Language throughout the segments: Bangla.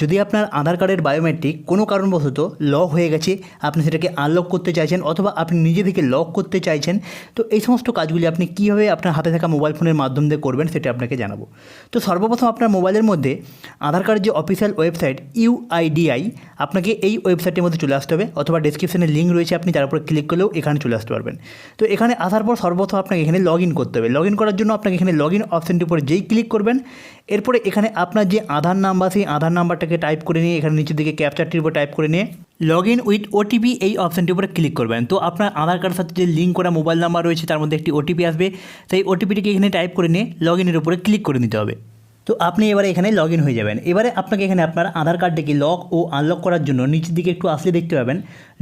যদি আপনার আধার কার্ডের বায়োমেট্রিক কোনো কারণবশত লক হয়ে গেছে, আপনি সেটাকে আনলক করতে চাইছেন অথবা আপনি নিজে থেকে লক করতে চাইছেন, তো এই সমস্ত কাজগুলি আপনি কীভাবে আপনার হাতে থাকা মোবাইল ফোনের মাধ্যম দিয়ে করবেন সেটা আপনাকে জানাব। তো সর্বপ্রথম আপনার মোবাইলের মধ্যে আধার কার্ডের যে অফিসিয়াল ওয়েবসাইট ইউআইডিআই আপনাকে এই ওয়েবসাইটের মধ্যে চলে আসতে হবে অথবা ডিসক্রিপশনে লিঙ্ক রয়েছে, আপনি তার উপরে ক্লিক করলেও এখানে চলে আসতে পারবেন। তো এখানে আসার পর সর্বপ্রথম আপনাকে এখানে লগ ইন করতে হবে। লগ ইন করার জন্য আপনাকে এখানে লগ ইন অপশানটির উপর যেই ক্লিক করবেন এরপরে এখানে আপনার যে আধার নাম্বার, সেই আধার নাম্বারটাকে টাইপ করে নিয়ে এখানে নিচের দিকে ক্যাপচারটির উপর টাইপ করে নিয়ে লগ ইন উইথ ওটিপি এই অপশানটির উপরে ক্লিক করবেন। তো আপনার আধার কার্ডের সাথে যে লিঙ্ক করা মোবাইল নাম্বার রয়েছে, তার মধ্যে একটি ওটিপি আসবে। সেই ওটিপিটিকে এখানে টাইপ করে নিয়ে লগ ইনের উপরে ক্লিক করে নিতে হবে। তো আপনি এবারে এখানে লগ হয়ে যাবেন। এবারে আপনাকে এখানে আপনার আধার কার্ডটিকে লক ও আনলক করার জন্য নিচের দিকে একটু আসলে দেখতে পাবেন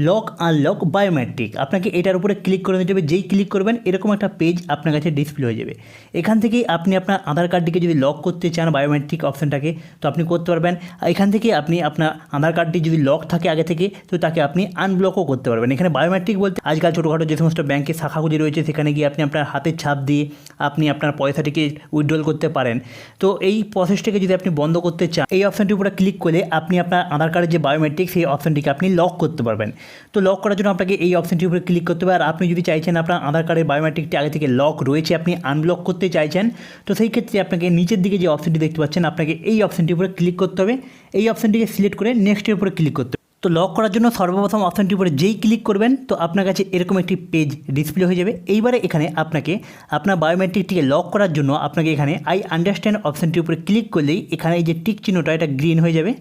লক আনলক বায়োমেট্রিক আপনাকে এটার উপরে ক্লিক করে নিতে হবে, যেই ক্লিক করবেন এরকম একটা পেজ আপনার কাছে ডিসপ্লে হয়ে যাবে। এখান থেকেই আপনি আপনার আধার কার্ডটিকে যদি লক করতে চান বায়োমেট্রিক অপশানটাকে তো আপনি করতে পারবেন। এখান থেকে আপনি আপনার আধার কার্ডটি যদি লক থাকে আগে থেকে, তো তাকে আপনি আনব্লকও করতে পারবেন। এখানে বায়োমেট্রিক বলতে আজকাল ছোটোখাটো যে সমস্ত ব্যাংকের শাখাগুলি রয়েছে, সেখানে গিয়ে আপনি আপনার হাতের ছাপ দিয়ে আপনি আপনার পয়সাটিকে উইথড্রল করতে পারেন। তো এই প্রসেসটাকে যদি আপনি বন্ধ করতে চান, এই অপশানটির উপরে ক্লিক করলে আপনি আপনার আধার কার্ডের যে বায়োমেট্রিক সেই অপশানটিকে আপনি লক করতে পারবেন। তো লক করার জন্য আপনাকে এই অপশানটির উপরে ক্লিক করতে হবে। আর আপনি যদি চাইছেন আপনার আধার কার্ডের বায়োমেট্রিকটি আগে থেকে লক রয়েছে, আপনি আনব্লক করতে চাইছেন, তো সেই ক্ষেত্রে আপনাকে নিচের দিকে যে অপশানটি দেখতে পাচ্ছেন, আপনাকে এই অপশানটির উপরে ক্লিক করতে হবে। এই অপশানটিকে সিলেক্ট করে নেক্সটের উপরে ক্লিক করতে হবে তো লক করার জন্য সর্বপ্রথম অপশানটির উপরে যেই ক্লিক করবেন, তো আপনার কাছে এরকম একটি পেজ ডিসপ্লে হয়ে যাবে। এইবারে এখানে আপনাকে আপনার বায়োমেট্রিকটিকে লক করার জন্য আপনাকে এখানে আই আন্ডারস্ট্যান্ড অপশানটির উপরে ক্লিক করলেই এখানে এই যে টিক চিহ্নটা, এটা গ্রিন হয়ে যাবে।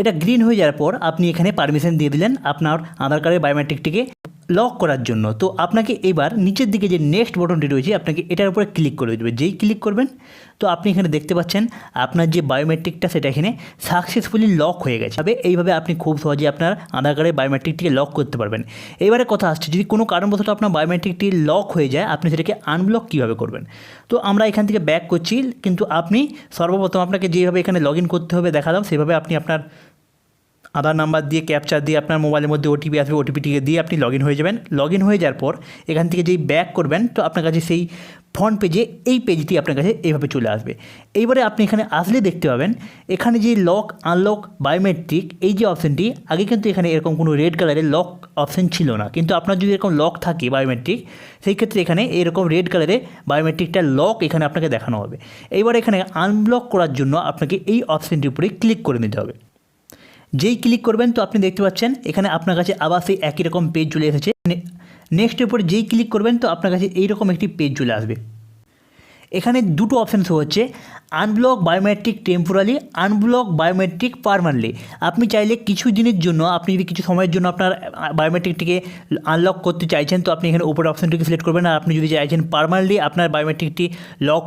এটা গ্রিন হয়ে যাওয়ার পর আপনি এখানে পারমিশন দিয়ে দিলেন আপনার আধার কার্ডের বায়োমেট্রিকটিকে লক করার জন্য, তো আপনাকে এবার নিচের দিকে যে নেক্সট বটনটি রয়েছে, আপনাকে এটার উপরে ক্লিক করে দেবে। যেই ক্লিক করবেন, তো আপনি এখানে দেখতে পাচ্ছেন, আপনার যে বায়োমেট্রিকটা সেটা এখানে সাকসেসফুলি লক হয়ে গেছে। তবে এইভাবে আপনি খুব সহজে আপনার আধার কার্ডের বায়োমেট্রিকটিকে লক করতে পারবেন। এবারে কথা আসছে, যদি কোনো কারণবশত আপনার বায়োমেট্রিকটি লক হয়ে যায়, আপনি সেটাকে আনব্লক কীভাবে করবেন? তো আমরা এখান থেকে ব্যাক করছি, কিন্তু আপনি সর্বপ্রথম আপনাকে যেভাবে এখানে লগ করতে হবে দেখালাম, সেভাবে আপনি আপনার আধার নাম্বার দিয়ে ক্যাপচার দিয়ে, আপনার মোবাইলের মধ্যে ওটিপি আসবে ওটিপিটিকে দিয়ে আপনি লগ হয়ে যাবেন। লগ হয়ে যাওয়ার পর এখান থেকে যেই ব্যাক করবেন, তো আপনার কাছে সেই ফ্রন্ট পেজে এই পেজটি আপনার কাছে এইভাবে চলে আসবে। এইবারে আপনি এখানে আসলে দেখতে পাবেন, এখানে যে লক আনলক বায়োমেট্রিক এই যে অপশানটি আগে কিন্তু এখানে এরকম কোনো রেড কালারের লক অপশান ছিল না। কিন্তু আপনার যদি এরকম লক থাকে বায়োমেট্রিক সেই ক্ষেত্রে এখানে এরকম রেড কালারে বায়োমেট্রিকটা লক এখানে আপনাকে দেখানো হবে। এইবার এখানে আনব্লক করার জন্য আপনাকে এই অপশানটির উপরে ক্লিক করে নিতে হবে। যেই ক্লিক করবেন তো আপনি দেখতে পাচ্ছেন, এখানে আপনার কাছে আবার সেই একই রকম পেজ চলে এসেছে। নেক্সটের উপর যেই ক্লিক করবেন তো আপনার কাছে এইরকম একটি পেজ চলে আসবে। এখানে দুটো অপশান শো হচ্ছে unblock biometric temporarily unblock biometric permanently আপনি চাইলে কিছু দিনের জন্য, আপনি যদি কিছু সময়ের জন্য আপনার বায়োমেট্রিকটিকে আনলক করতে চাইছেন, তো আপনি এখানে উপর অপশানটিকে সিলেক্ট করবেন। আর আপনি যদি চাইছেন পারমানেন্টলি আপনার বায়োমেট্রিকটি লক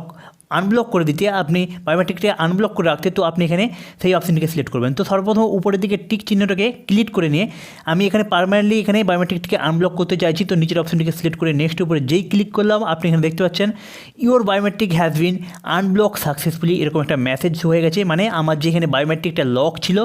আনব্লক করে দিতে আপনি বায়োমেট্রিকটা আনব্লক করে রাখতে, তো আপনি এখানে সেই অপশানটিকে সিলেক্ট করবেন। তো সর্বপ্রথম উপরের দিকে টিক চিহ্নটাকে ক্লিক করে নিয়ে আমি এখানে পারমানেন্টলি এখানে বায়োমেট্রিকটিকে আনব্লক করতে চাইছি, তো নিচের অপশানটিকে সিলেক্ট করে নেক্সট উপরে যেই ক্লিক করলাম, আপনি এখানে দেখতে পাচ্ছেন your biometric has been unblock successfully এরকম একটা মেসেজ হয়ে গেছে। মানে আমার যেখানে বায়োমেট্রিকটা লক ছিল,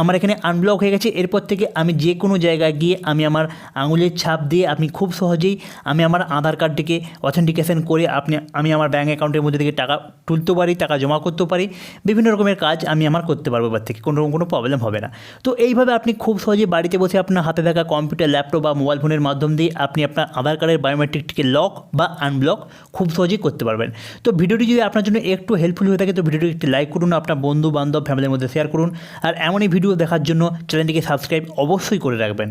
আমার এখানে আনব্লক হয়ে গেছে। এরপর থেকে আমি যে কোনো জায়গায় গিয়ে আমি আমার আঙুলের ছাপ দিয়ে আপনি খুব সহজেই আমি আমার আধার কার্ডটিকে অথেন্টিকেশন করে আপনি, আমি আমার ব্যাঙ্ক অ্যাকাউন্টের মধ্যে থেকে টাকা তুলতে পারি, টাকা জমা করতেও পারি, বিভিন্ন রকমের কাজ আমি আমার করতে পারব এবার থেকে, কোনো রকম কোনো প্রবলেম হবে না। তো এইভাবে আপনি খুব সহজে বাড়িতে বসে আপনার হাতে থাকা কম্পিউটার ল্যাপটপ বা মোবাইল ফোনের মাধ্যম দিয়ে আপনি আপনার আধার কার্ডের বায়োমেট্রিকটিকে লক বা আনব্লক খুব সহজেই করতে পারবেন। তো ভিডিওটি যদি আপনার জন্য একটু হেল্পফুল হয়ে থাকে, তো ভিডিওটি একটি লাইক করুন, আপনার বন্ধু বান্ধব ফ্যামিলির মধ্যে শেয়ার করুন, আর এমনই ভিডিও দেখার জন্য চ্যানেলটিকে সাবস্ক্রাইব অবশ্যই করে রাখবেন।